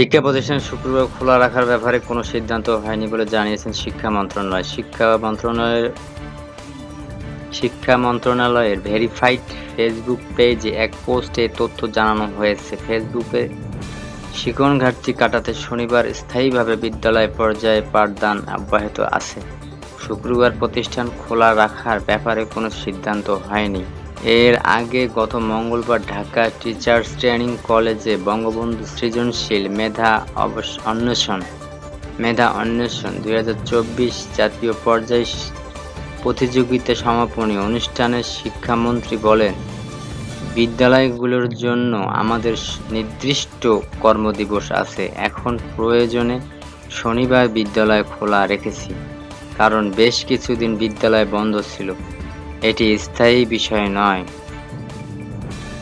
শিক্ষা প্রতিষ্ঠান শুক্রবার খোলা রাখার ব্যাপারে কোনো সিদ্ধান্ত হয়নি বলে জানিয়েছেন শিক্ষা মন্ত্রণালয়। শিক্ষা মন্ত্রণালয়ের শিক্ষা মন্ত্রণালয়ের ভেরিফাইড ফেসবুক পেজে এক পোস্টে তথ্য জানানো হয়েছে। ফেসবুকে শিক্ষণ ঘাটতি কাটাতে শনিবার স্থায়ীভাবে বিদ্যালয় পর্যায়ে পাঠদান অব্যাহত আছে। শুক্রবার প্রতিষ্ঠান খোলা রাখার ব্যাপারে কোনো সিদ্ধান্ত হয়নি। এর আগে গত মঙ্গলবার ঢাকা টিচার্স ট্রেনিং কলেজে বঙ্গবন্ধু সৃজনশীল মেধা অন্বেষণ মেধা অন্বেষণ দুই হাজার চব্বিশ জাতীয় পর্যায়ে প্রতিযোগিতা সমাপনী অনুষ্ঠানে শিক্ষামন্ত্রী বলেন, বিদ্যালয়গুলোর জন্য আমাদের নির্দিষ্ট কর্মদিবস আছে। এখন প্রয়োজনে শনিবার বিদ্যালয় খোলা রেখেছি, কারণ বেশ কিছুদিন বিদ্যালয় বন্ধ ছিল। এটি স্থায়ী বিষয় নয়।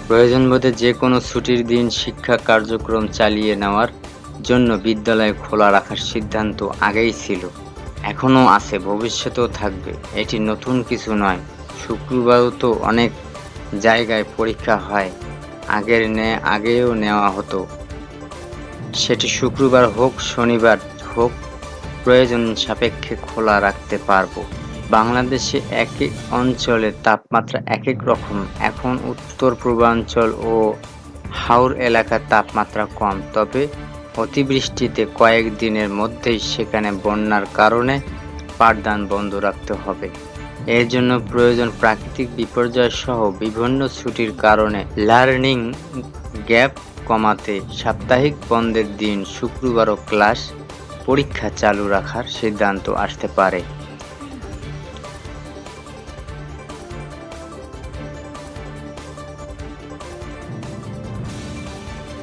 প্রয়োজন বোধে যে কোনো ছুটির দিন শিক্ষা কার্যক্রম চালিয়ে নেওয়ার জন্য বিদ্যালয় খোলা রাখার সিদ্ধান্ত আগেই ছিল, এখনও আছে, ভবিষ্যতেও থাকবে। এটি নতুন কিছু নয়, শুক্রবারও তো অনেক জায়গায় পরীক্ষা হয়, আগের নে, আগেও নেওয়া হতো। সেটি শুক্রবার হোক, শনিবার হোক, প্রয়োজন সাপেক্ষে খোলা রাখতে পারব। বাংলাদেশে এক এক অঞ্চলের তাপমাত্রা এক এক রকম। এখন উত্তর, পূর্বাঞ্চল ও হাওর এলাকার তাপমাত্রা কম। তবে অতিবৃষ্টিতে কয়েক দিনের মধ্যেই সেখানে বন্যার কারণে পাঠদান বন্ধ রাখতে হবে। এর জন্য প্রয়োজন প্রাকৃতিক বিপর্যয় সহ বিভিন্ন ছুটির কারণে লার্নিং গ্যাপ কমাতে সাপ্তাহিক বন্ধের দিন শুক্রবারও ক্লাস পরীক্ষা চালু রাখার সিদ্ধান্ত আসতে পারে।